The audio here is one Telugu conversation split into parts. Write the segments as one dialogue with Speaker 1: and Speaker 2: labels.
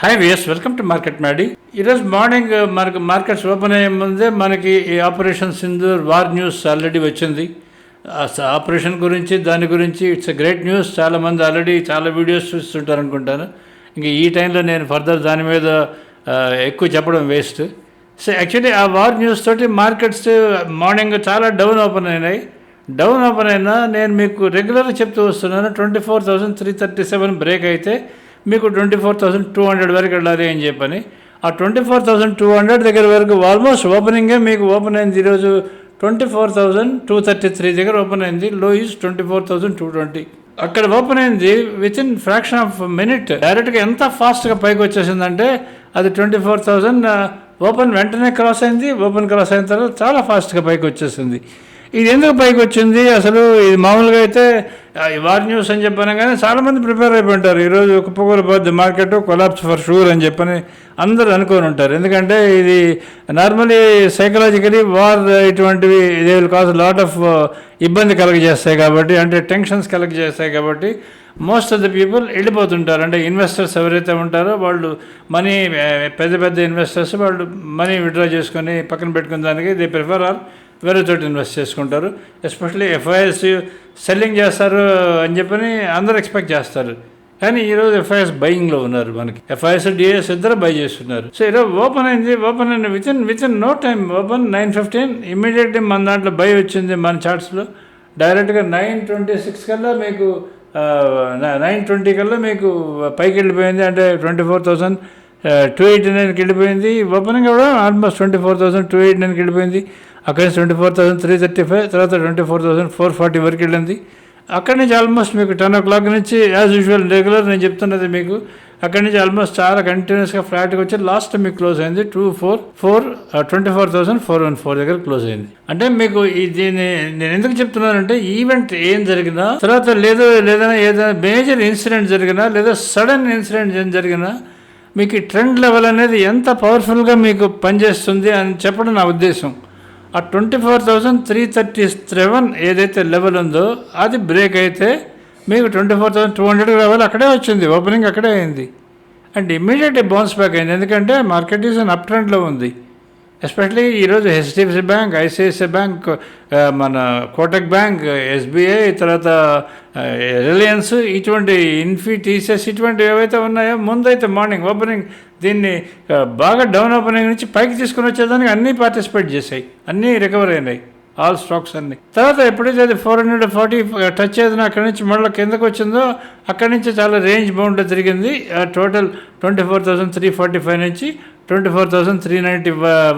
Speaker 1: హాయ్ విఎస్ వెల్కమ్ టు మార్కెట్ మ్యాడీ ఈరోజు మార్నింగ్ uh, మనకు మార్కెట్స్ ఓపెన్ అయ్యే ముందే మనకి ఈ operation Sindoor war news already వచ్చింది. Uh, ఆపరేషన్ గురించి దాని గురించి ఇట్స్ ఎ గ్రేట్ న్యూస్ చాలామంది ఆల్రెడీ చాలా వీడియోస్ చూస్తుంటారు అనుకుంటాను. ఇంక ఈ టైంలో నేను ఫర్దర్ దాని మీద uh, ఎక్కువ చెప్పడం వేస్ట్ సో యాక్చువల్లీ ఆ వార్ న్యూస్ తోటి మార్కెట్స్ మార్నింగ్ చాలా డౌన్ ఓపెన్ అయినాయి. డౌన్ ఓపెన్ అయినా నేను మీకు రెగ్యులర్గా చెప్తూ వస్తున్నాను. Twenty four thousand three thirty seven break అయితే మీకు twenty four thousand two hundred వరకు వెళ్ళాలి అని చెప్పని ఆ twenty four thousand two hundred దగ్గర వరకు ఆల్మోస్ట్ ఓపెనింగే మీకు ఓపెన్ అయింది ఈరోజు twenty four thousand two thirty three దగ్గర ఓపెన్ అయింది low is twenty four thousand two twenty అక్కడ ఓపెన్ అయింది with in fraction of minute డైరెక్ట్గా ఎంత ఫాస్ట్గా పైకి వచ్చేసిందంటే అది ట్వంటీ ఫోర్ థౌసండ్ ఓపెన్ వెంటనే క్రాస్ అయింది ఓపెన్ క్రాస్ అయిన తర్వాత చాలా ఫాస్ట్గా పైకి వచ్చేసింది. ఇది ఎందుకు పైకి వచ్చింది? అసలు ఇది మామూలుగా అయితే ఈ వార్ న్యూస్ అని చెప్పాను కానీ చాలామంది ప్రిపేర్ అయిపోయి ఉంటారు. ఈరోజు ఒక పొగలు మార్కెట్ కొలాప్స్ ఫర్ షూర్ అని చెప్పని అందరూ అనుకొని ఉంటారు. ఎందుకంటే ఇది నార్మలీ సైకలాజికలీ వార్ ఇటువంటివి they will cause lot of ఇబ్బంది కలగజేస్తాయి కాబట్టి అంటే టెన్షన్స్ కలగజేస్తాయి కాబట్టి మోస్ట్ ఆఫ్ ద పీపుల్ వెళ్ళిపోతుంటారు. అంటే ఇన్వెస్టర్స్ ఎవరైతే ఉంటారో వాళ్ళు మనీ పెద్ద పెద్ద ఇన్వెస్టర్స్ వాళ్ళు మనీ విత్డ్రా చేసుకొని పక్కన పెట్టుకున్న దానికి దే ప్రిఫర్ ఆర్ వేరే చోట ఇన్వెస్ట్ చేసుకుంటారు. ఎస్పెషల్లీ ఎఫ్ఐఎస్ సెల్లింగ్ చేస్తారు అని చెప్పని అందరు ఎక్స్పెక్ట్ చేస్తారు. కానీ ఈరోజు ఎఫ్ఐఎస్ బయింగ్లో ఉన్నారు మనకి. ఎఫ్ఐఎస్ డిఎస్ ఇద్దరు బై చేస్తున్నారు. సో ఈరోజు ఓపెన్ అయింది ఓపెన్ అయిన with in with in no time open nine fifteen. Immediately మన దాంట్లో బై వచ్చింది మన చార్ట్స్లో. డైరెక్ట్గా నైన్ ట్వంటీ సిక్స్ కల్లా మీకు నైన్ ట్వంటీ కల్లా మీకు పైకి వెళ్ళిపోయింది. అంటే twenty four thousand two eighty నైన్కి వెళ్ళిపోయింది. ఓపెనింగ్ కూడా almost twenty four thousand two eighty నైన్కి వెళ్ళిపోయింది. అక్కడ నుంచి twenty four thousand three thirty five తర్వాత twenty four thousand four forty వరకు వెళ్ళింది. అక్కడి నుంచి ఆల్మోస్ట్ మీకు టెన్ ఓ క్లాక్ నుంచి యాజ్ యూజువల్ రెగ్యులర్ నేను చెప్తున్నది మీకు అక్కడి నుంచి ఆల్మోస్ట్ చాలా కంటిన్యూస్గా ఫ్లాట్గా వచ్చి లాస్ట్ మీకు క్లోజ్ అయింది two four four twenty four thousand four one four దగ్గర క్లోజ్ అయింది. అంటే మీకు ఈ దీన్ని నేను ఎందుకు చెప్తున్నానంటే ఈవెంట్ ఏం జరిగినా తర్వాత లేదు లేదైనా ఏదైనా మేజర్ ఇన్సిడెంట్ జరిగినా లేదా సడన్ ఇన్సిడెంట్ ఏం జరిగినా మీకు ఈ ట్రెండ్ లెవెల్ అనేది ఎంత పవర్ఫుల్గా మీకు పనిచేస్తుంది అని చెప్పడం నా ఉద్దేశం. ఆ twenty four thousand three thirty seven ఏదైతే లెవెల్ ఉందో అది బ్రేక్ అయితే మీకు twenty four thousand two hundred level అక్కడే వచ్చింది ఓపెనింగ్ అక్కడే అయింది. అండ్ ఇమ్మీడియట్లీ బౌన్స్ బ్యాక్ అయింది. ఎందుకంటే మార్కెట్ ఈజ్ అన్ అప్ ట్రెండ్లో ఉంది. ఎస్పెషలీ ఈరోజు హెచ్డిఎఫ్సి బ్యాంక్ ఐసిఐసిఐ బ్యాంక్ మన కోటక్ బ్యాంక్ ఎస్బీఐ తర్వాత రిలయన్స్ ఇటువంటి ఇన్ఫీ టీసీఎస్ ఇటువంటివి ఏవైతే ఉన్నాయో ముందైతే మార్నింగ్ ఓపెనింగ్ దీన్ని బాగా డౌన్ ఓపెనింగ్ నుంచి పైకి తీసుకుని వచ్చేదానికి అన్నీ పార్టిసిపేట్ చేశాయి. అన్నీ రికవర్ అయినాయి. ఆల్ స్టాక్స్ అన్ని. తర్వాత ఎప్పుడైతే అది ఫోర్ హండ్రెడ్ ఫార్టీ టచ్ అయిందో అక్కడి నుంచి మళ్ళీ కిందకు వచ్చిందో అక్కడి నుంచి చాలా రేంజ్ బౌండ్లో తిరిగింది. Total twenty four thousand three forty five నుంచి twenty four thousand three ninety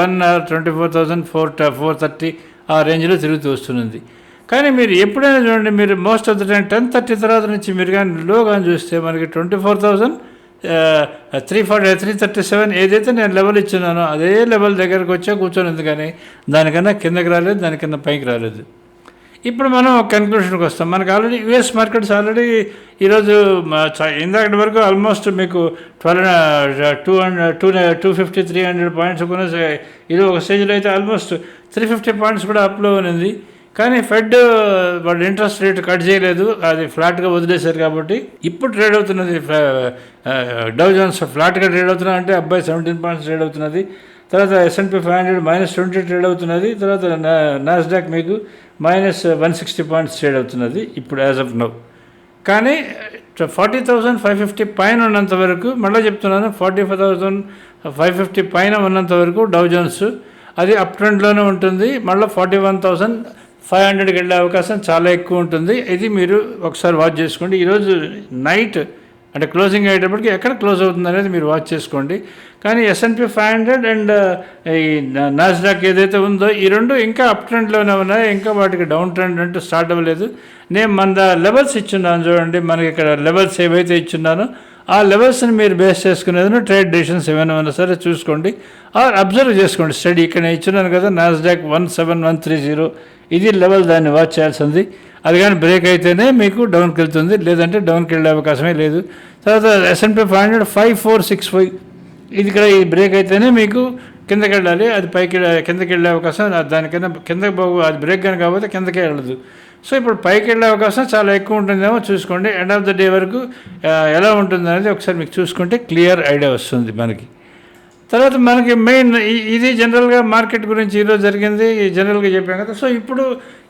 Speaker 1: one or twenty four thousand four four thirty ఆ రేంజ్లో తిరుగుతూ వస్తున్నది. కానీ మీరు ఎప్పుడైనా చూడండి మీరు most of the time ten thirty తర్వాత నుంచి మీరు కానీ లో కానీ చూస్తే మనకి twenty four thousand three forty three thirty seven ఏదైతే నేను లెవెల్ ఇచ్చినానో అదే లెవెల్ దగ్గరకు వచ్చా కూర్చొని కానీ దానికన్నా కిందకి రాలేదు దానికన్నా పైకి రాలేదు. ఇప్పుడు మనం కన్క్లూషన్కి వస్తాం. మనకు ఆల్రెడీ యుఎస్ మార్కెట్స్ ఆల్రెడీ ఈరోజు చ- ఇందాకటి వరకు ఆల్మోస్ట్ మీకు twelve two hundred two two fifty three hundred points కూడా ఇది ఒక స్టేజ్లో అయితే ఆల్మోస్ట్ త్రీ ఫిఫ్టీ పాయింట్స్ కూడా అప్లో ఉంది కానీ ఫెడ్ వాళ్ళు ఇంట్రెస్ట్ రేట్ కట్ చేయలేదు. అది ఫ్లాట్గా వదిలేశారు కాబట్టి. ఇప్పుడు ట్రేడ్ అవుతున్నది డౌ జోన్స్ ఫ్లాట్గా ట్రేడ్ అవుతున్నా అంటే అబ్బాయి సెవెంటీన్ పాయింట్స్ ట్రేడ్ అవుతున్నది. తర్వాత S and P five hundred minus twenty trade అవుతున్నది తర్వాత నాస్డాక్ మీకు minus one sixty points trade అవుతున్నది ఇప్పుడు యాజ్ ఆఫ్ నౌ కానీ ఫార్టీ థౌజండ్ ఫైవ్ ఫిఫ్టీ పైన ఉన్నంత వరకు మళ్ళీ చెప్తున్నాను forty five thousand five fifty పైన ఉన్నంత వరకు డౌ జోన్స్ అది అప్ ట్రెండ్లోనే ఉంటుంది మళ్ళీ ఫార్టీ వన్ థౌసండ్ ఫైవ్ హండ్రెడ్కి వెళ్ళే అవకాశం చాలా ఎక్కువ ఉంటుంది. ఇది మీరు ఒకసారి వాచ్ చేసుకోండి. ఈరోజు నైట్ అంటే క్లోజింగ్ అయ్యేటప్పటికి ఎక్కడ క్లోజ్ అవుతుంది అనేది మీరు వాచ్ చేసుకోండి. కానీ S and P five hundred and ఈ నాస్డాక్ ఏదైతే ఉందో ఈ రెండు ఇంకా అప్ ట్రెండ్లోనే ఉన్నాయి. ఇంకా వాటికి డౌన్ ట్రెండ్ అంటూ స్టార్ట్ అవ్వలేదు. నేను మన లెవెల్స్ ఇచ్చున్నాను చూడండి. మనకి ఇక్కడ లెవెల్స్ ఏవైతే ఇచ్చున్నానో ఆ లెవెల్స్ని మీరు బేస్ చేసుకునేది ట్రేడ్ డిషన్స్ ఏమైనా ఉన్నా సరే చూసుకోండి. ఆర్ అబ్జర్వ్ చేసుకోండి. స్టడీ ఇక్కడ ఇచ్చున్నాను కదా Nasdaq one seven one three zero ఇది లెవెల్ దాన్ని వాచ్ చేయాల్సింది. అది కానీ బ్రేక్ అయితేనే మీకు డౌన్కి వెళ్తుంది. లేదంటే డౌన్కి వెళ్ళే అవకాశమే లేదు. తర్వాత S and P five hundred five four six five ఇది ఇక్కడ ఈ బ్రేక్ అయితేనే మీకు కిందకి వెళ్ళాలి. అది పైకి కిందకి వెళ్ళే అవకాశం కింద కిందకి బాగు అది బ్రేక్ కానీ కాకపోతే కిందకే వెళ్ళదు. సో ఇప్పుడు పైకి వెళ్ళే అవకాశం చాలా ఎక్కువ ఉంటుందేమో చూసుకోండి. ఎండ్ ఆఫ్ ద డే వరకు ఎలా ఉంటుంది అనేది ఒకసారి మీకు చూసుకుంటే క్లియర్ ఐడియా వస్తుంది మనకి. తర్వాత మనకి మెయిన్ ఇది జనరల్గా మార్కెట్ గురించి ఈరోజు జరిగింది జనరల్గా చెప్పాం కదా. సో ఇప్పుడు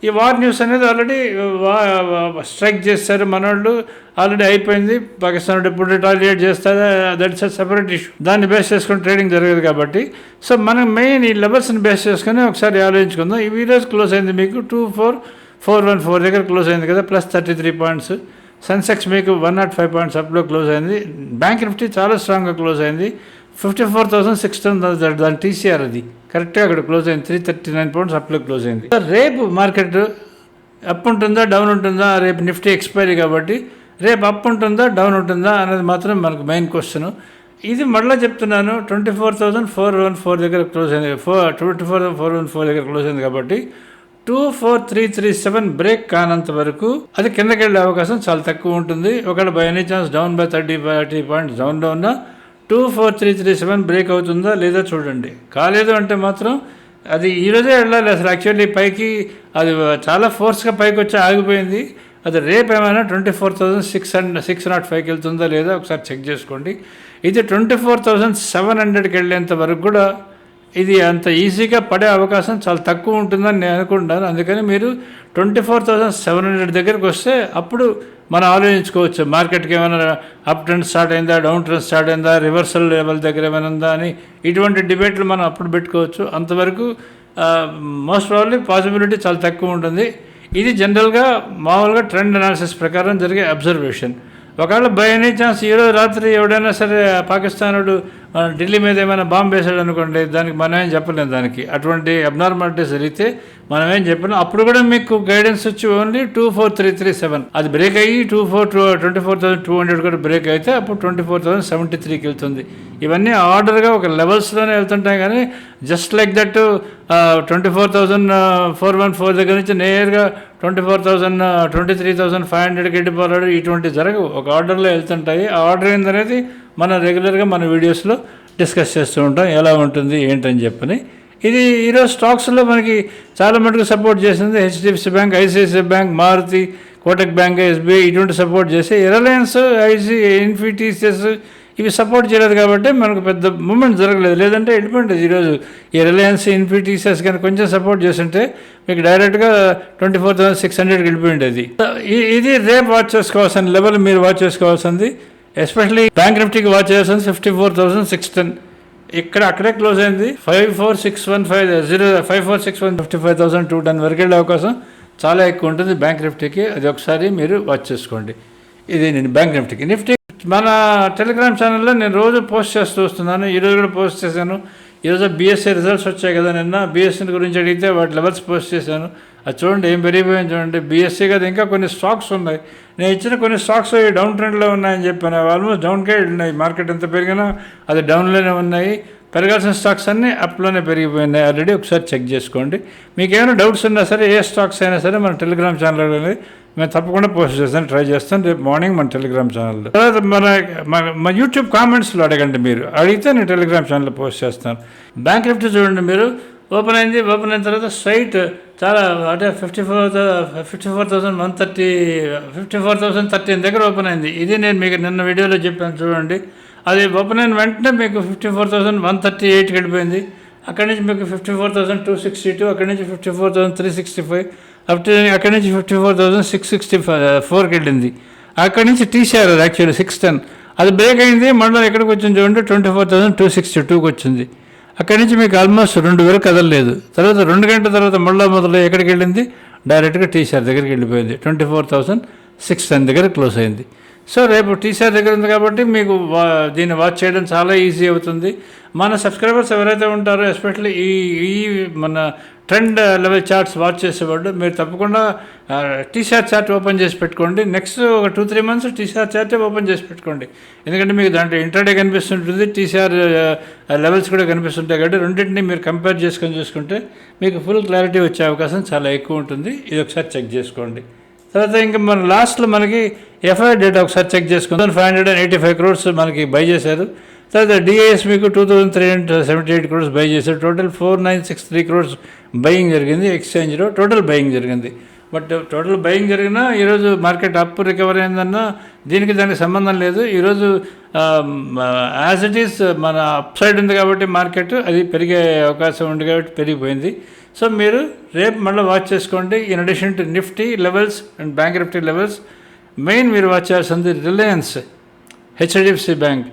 Speaker 1: ఈ వార్ న్యూస్ అనేది ఆల్రెడీ స్ట్రైక్ చేస్తారు మనోళ్ళు. ఆల్రెడీ అయిపోయింది. పాకిస్తాన్ ఇప్పుడు రిటాలియేట్ చేస్తారు? దట్స్ అ సెపరేట్ ఇష్యూ దాన్ని బేస్ చేసుకుని ట్రేడింగ్ జరగదు కాబట్టి. సో మనం మెయిన్ ఈ లెవెల్స్ని బేస్ చేసుకుని ఒకసారి ఆలోచించుకుందాం. ఈ రోజు క్లోజ్ అయింది మీకు two four four one four దగ్గర క్లోజ్ అయింది కదా plus thirty three points Sensex మీకు వన్ నాట్ ఫైవ్ పాయింట్స్ అప్లో క్లోజ్ అయింది. బ్యాంక్ నిఫ్టీ చాలా స్ట్రాంగ్గా క్లోజ్ అయింది. ఫిఫ్టీ ఫోర్ థౌసండ్ సిక్స్ దాని టీసీఆర్ అది. కరెక్ట్గా అక్కడ క్లోజ్ అయింది. త్రీ థర్టీ నైన్ పాయింట్స్ అప్లో క్లోజ్ అయింది. రేపు మార్కెట్ అప్ ఉంటుందా డౌన్ ఉంటుందా? రేపు నిఫ్టీ ఎక్స్పైరీ కాబట్టి రేపు అప్ ఉంటుందా డౌన్ ఉంటుందా అనేది మాత్రం మనకు మెయిన్ క్వశ్చన్ ఇది మళ్ళీ చెప్తున్నాను. Twenty four thousand four one four దగ్గర క్లోజ్ అయింది. Four twenty four four one four దగ్గర క్లోజ్ అయింది కాబట్టి two four three three seven break కానంత వరకు అది కిందకి వెళ్ళే అవకాశం చాలా తక్కువ ఉంటుంది. ఒకవేళ by any chance down by thirty thirty points down down two four three three seven break అవుతుందా లేదా చూడండి. కాలేదు అంటే మాత్రం అది ఈరోజే వెళ్ళాలి అసలు. యాక్చువల్లీ పైకి అది చాలా ఫోర్స్గా పైకి వచ్చి ఆగిపోయింది. అది రేపు ఏమైనా twenty four thousand six hundred six not ఫైవ్కి వెళ్తుందా లేదా ఒకసారి చెక్ చేసుకోండి. ఇది ట్వంటీ ఫోర్ థౌసండ్ సెవెన్ హండ్రెడ్కి వెళ్ళేంత వరకు కూడా ఇది అంత ఈజీగా పడే అవకాశం చాలా తక్కువ ఉంటుందని నేను అనుకుంటున్నాను. అందుకని మీరు twenty four thousand seven hundred దగ్గరికి వస్తే అప్పుడు మనం ఆలోచించుకోవచ్చు. మార్కెట్కి ఏమైనా అప్ ట్రెండ్ స్టార్ట్ అయిందా డౌన్ ట్రెండ్ స్టార్ట్ అయిందా రివర్సల్ లెవెల్ దగ్గర ఏమైనా ఉందా అని ఇటువంటి డిబేట్లు మనం అప్పుడు పెట్టుకోవచ్చు. అంతవరకు మోస్ట్ ప్రాబ్లీ పాసిబిలిటీ చాలా తక్కువ ఉంటుంది. ఇది జనరల్గా మామూలుగా ట్రెండ్ అనాలిసిస్ ప్రకారం జరిగే అబ్జర్వేషన్ ఒకవేళ బై ఎనీ ఛాన్స్ ఈరోజు రాత్రి ఎవడైనా సరే పాకిస్తానుడు ఢిల్లీ మీద ఏమైనా బాంబు వేసాడు అనుకోండి దానికి మనం ఏం చెప్పలేము దానికి. అటువంటి అబ్నార్మాలిటీస్ జరిగితే మనం ఏం చెప్పలేం. అప్పుడు కూడా మీకు గైడెన్స్ వచ్చి only two four three three seven అది బ్రేక్ అయ్యి two four two twenty four thousand two hundred కూడా బ్రేక్ అయితే అప్పుడు ట్వంటీ ఫోర్ థౌసండ్ సెవెంటీ త్రీకి వెళ్తుంది ఇవన్నీ ఆర్డర్గా ఒక లెవెల్స్లోనే వెళ్తుంటాయి కానీ just like that twenty four thousand four one four దగ్గర నుంచి నేరుగా twenty four thousand twenty three thousand five హండ్రెడ్కి వెళ్ళిపోరాడు. ఇటువంటి జరగవు. ఒక ఆర్డర్లో వెళ్తుంటాయి. ఆ ఆర్డర్ ఏందనేది మనం రెగ్యులర్గా మన వీడియోస్లో డిస్కస్ చేస్తూ ఉంటాం ఎలా ఉంటుంది ఏంటని చెప్పని. ఇది ఈరోజు స్టాక్స్లో మనకి చాలా మటుకు సపోర్ట్ చేసింది HDFC bank ICICI bank Maruti Kotak bank SBI ఇటువంటి సపోర్ట్ చేసి రిలయన్స్ ఐసి ఇన్ఫిటీసెస్ ఇవి సపోర్ట్ చేయలేదు కాబట్టి మనకు పెద్ద మూమెంట్ జరగలేదు. లేదంటే వెళ్ళిపోయింది ఈరోజు ఈ రిలయన్స్ ఇన్ఫిటీసెస్ కానీ కొంచెం సపోర్ట్ చేస్తుంటే మీకు డైరెక్ట్గా ట్వంటీ ఫోర్ థౌసండ్ సిక్స్ హండ్రెడ్కి వెళ్ళిపోయింది ఇది రేపు వాచ్ చేసుకోవాల్సిన లెవెల్ మీరు వాచ్ చేసుకోవాల్సింది ఎస్పెషలీ బ్యాంక్ నిఫ్టీకి వాచ్ చేయాల్సింది fifty four thousand six ten ఇక్కడ అక్కడే క్లోజ్ అయింది. Five four six one five zero five four six one fifty five thousand two ten వరకు వెళ్ళే అవకాశం చాలా ఎక్కువ ఉంటుంది బ్యాంక్ నిఫ్టీకి అది ఒకసారి మీరు వాచ్ చేసుకోండి. ఇది నేను బ్యాంక్ నిఫ్టీకి నిఫ్టీ మన టెలిగ్రామ్ ఛానల్లో నేను రోజు పోస్ట్ చేస్తూ వస్తున్నాను. ఈరోజు కూడా పోస్ట్ చేశాను. ఈరోజు బీఎస్సీ రిజల్ట్స్ వచ్చాయి కదా నిన్న. బీఎస్సీ గురించి అడిగితే వాటి లెవెల్స్ పోస్ట్ చేశాను. అది చూడండి ఏం పెరిగిపోయింది చూడండి. బీఎస్సీ కదా ఇంకా కొన్ని స్టాక్స్ ఉన్నాయి. నేను ఇచ్చిన కొన్ని స్టాక్స్ అవి డౌన్ ట్రెండ్లో ఉన్నాయని చెప్పాను. ఆల్మోస్ట్ డౌన్కే ఉన్నాయి మార్కెట్ ఎంత పెరిగినా అది డౌన్లోనే ఉన్నాయి. పెరగాల్సిన స్టాక్స్ అన్నీ అప్లోనే పెరిగిపోయినాయి. ఆల్రెడీ ఒకసారి చెక్ చేసుకోండి. మీకు ఏమైనా డౌట్స్ ఉన్నా సరే ఏ స్టాక్స్ అయినా సరే మన టెలిగ్రామ్ ఛానల్ మేము తప్పకుండా పోస్ట్ చేస్తాను ట్రై చేస్తాను. రేపు మార్నింగ్ మన టెలిగ్రామ్ ఛానల్లో తర్వాత మన మా యూట్యూబ్ కామెంట్స్లో అడగండి మీరు. అడిగితే నేను టెలిగ్రామ్ ఛానల్లో పోస్ట్ చేస్తాను. బ్యాంక్ నిఫ్టీ చూడండి మీరు. ఓపెన్ అయింది ఓపెన్ అయిన తర్వాత సైట్ చాలా అంటే fifty four fifty four thousand one thirty fifty four thousand thirteen దగ్గర ఓపెన్ అయింది. ఇది నేను మీకు నిన్న వీడియోలో చెప్పాను చూడండి. అది ఓపెన్ అయిన వెంటనే మీకు fifty four thousand one thirty ఎయిట్కి వెళ్ళిపోయింది. అక్కడి నుంచి మీకు fifty four thousand two sixty two అక్కడి నుంచి fifty four thousand three sixty five up to అక్కడి నుంచి fifty four thousand six sixty five ఫోర్కి వెళ్ళింది. అక్కడి నుంచి టీసీఆర్ అది యాక్చువల్లీ సిక్స్ టెన్ అది బ్రేక్ అయింది మళ్ళీ ఎక్కడికి వచ్చింది చూడండి twenty four thousand two sixty టూకి వచ్చింది. అక్కడి నుంచి మీకు ఆల్మోస్ట్ రెండు వేలు కదలలేదు. తర్వాత రెండు గంటల తర్వాత మళ్ళీ మొదలు ఎక్కడికి వెళ్ళింది? డైరెక్ట్గా టీసీఆర్ దగ్గరికి వెళ్ళిపోయింది. Twenty four thousand six ten దగ్గర క్లోజ్ అయింది. సో రేపు టీసీఆర్ దగ్గర ఉంది కాబట్టి మీకు వా దీన్ని వాచ్ చేయడం చాలా ఈజీ అవుతుంది. మన సబ్స్క్రైబర్స్ ఎవరైతే ఉంటారో ఎస్పెషల్లీ ఈ ఈ మన ట్రెండ్ లెవెల్ చార్ట్స్ వాచ్ చేసేవాళ్ళు మీరు తప్పకుండా టీసీఆర్ చార్ట్ ఓపెన్ చేసి పెట్టుకోండి. నెక్స్ట్ ఒక టూ త్రీ మంత్స్ టీసీఆర్ చార్టే ఓపెన్ చేసి పెట్టుకోండి. ఎందుకంటే మీకు దాంట్లో ఇంటర్డే కనిపిస్తుంటుంది టీసీఆర్ లెవెల్స్ కూడా కనిపిస్తుంటాయి కాబట్టి రెండింటిని మీరు కంపేర్ చేసుకొని చూసుకుంటే మీకు ఫుల్ క్లారిటీ వచ్చే అవకాశం చాలా ఎక్కువ ఉంటుంది. ఇది ఒకసారి చెక్ చేసుకోండి. తర్వాత ఇంకా మన లాస్ట్లో మనకి ఎఫ్ఐ డేటా ఒకసారి చెక్ చేసుకుందాం. Five hundred and eighty five crores మనకి బై చేశారు. తర్వాత డిఐఎస్ మీకు two thousand three hundred seventy eight crores buy చేశారు. Total four nine six three crores buying జరిగింది. ఎక్స్చేంజ్లో టోటల్ బయింగ్ జరిగింది. బట్ టోటల్ బయింగ్ జరిగినా ఈరోజు మార్కెట్ అప్ రికవర్ అయిందన్నా దీనికి దానికి సంబంధం లేదు. ఈరోజు యాజ్ ఇట్ ఈస్ మన అప్ సైడ్ ఉంది కాబట్టి మార్కెట్ అది పెరిగే అవకాశం ఉంది కాబట్టి పెరిగిపోయింది. సో మీరు రేపు మళ్ళీ వాచ్ చేసుకోండి. In addition to Nifty levels and bank Nifty levels main మీరు వాచ్ చేయాల్సింది Reliance HDFC bank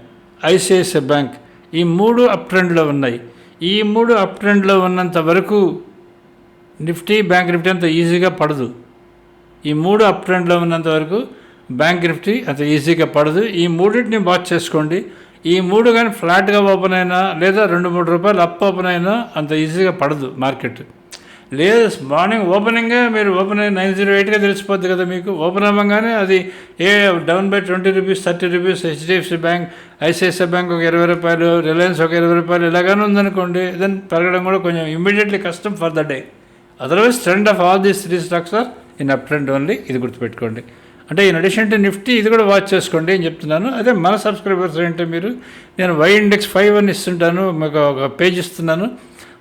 Speaker 1: ICICI bank ఈ మూడు అప్ ట్రెండ్లో ఉన్నాయి. ఈ మూడు అప్ ట్రెండ్లో ఉన్నంత వరకు నిఫ్టీ బ్యాంక్ నిఫ్టీ అంత ఈజీగా పడదు. ఈ మూడు అప్ ట్రెండ్లో ఉన్నంత వరకు బ్యాంక్ నిఫ్టీ అంత ఈజీగా పడదు. ఈ మూడింటిని వాచ్ చేసుకోండి. ఈ మూడు కానీ ఫ్లాట్గా ఓపెన్ అయినా లేదా రెండు మూడు రూపాయలు అప్ ఓపెన్ అయినా అంత ఈజీగా పడదు మార్కెట్. లేదు మార్నింగ్ ఓపెనింగే మీరు ఓపెన్ అయ్యి నైన్ జీరో ఎయిట్గా తెలిసిపోద్ది కదా మీకు. ఓపెన్ అవ్వగానే అది ఏ down by twenty rupees thirty rupees HDFC bank ICICI bank ఒక ఇరవై రూపాయలు రిలయన్స్ ఒక ఇరవై రూపాయలు ఇలాగానే ఉందనుకోండి దెన్ పెరగడం కూడా కొంచెం ఇమ్మీడియట్లీ కష్టం for the day. Otherwise trend of all these three stocks are in up trend only. ఇది గుర్తుపెట్టుకోండి. అంటే ఇన్ అడిషన్ టు నిఫ్టీ ఇది కూడా వాచ్ చేసుకోండి అని చెప్తున్నాను. అదే మన సబ్స్క్రైబర్స్ ఏంటంటే మీరు నేను వై ఇండెక్స్ ఫైవ్ అని ఇస్తుంటాను మీకు ఒక పేజ్ ఇస్తున్నాను.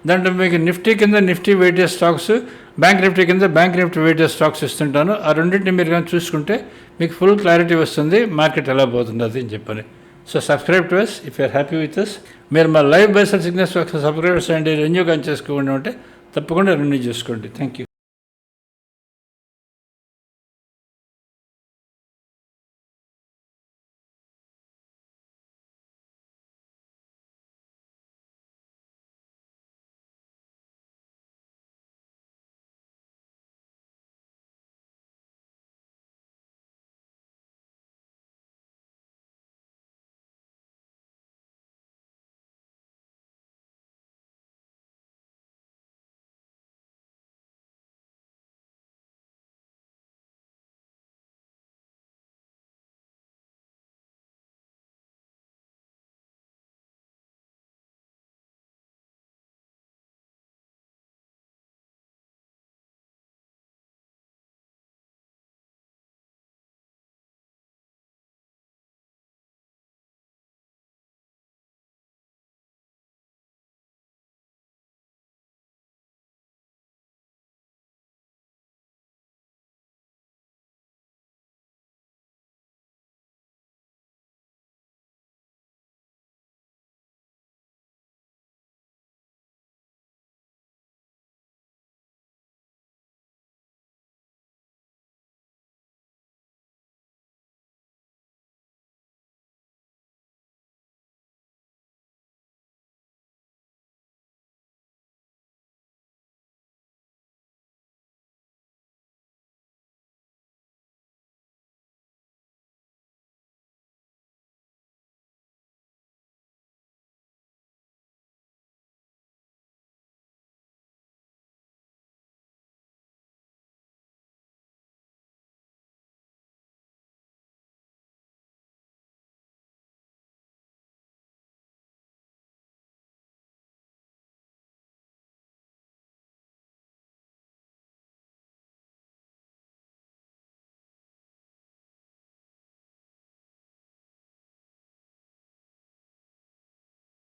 Speaker 1: దాంట్లో మీకు నిఫ్టీ కింద Nifty weightage stocks bank Nifty కింద బ్యాంక్ నిఫ్టీ వెయిటేజ్ స్టాక్స్ ఇస్తుంటాను. ఆ రెండింటిని మీరు కానీ చూసుకుంటే మీకు ఫుల్ క్లారిటీ వస్తుంది మార్కెట్ ఎలా పోతుంది అది అని చెప్పని. So subscribe to us if you're happy with us మీరు మా లైవ్ బేసల్ సిగ్నల్స్ సబ్స్క్రైబర్స్ అండి రెన్యూ కానీ చేసుకోండి అంటే తప్పకుండా రెన్యూ చేసుకోండి. Thank you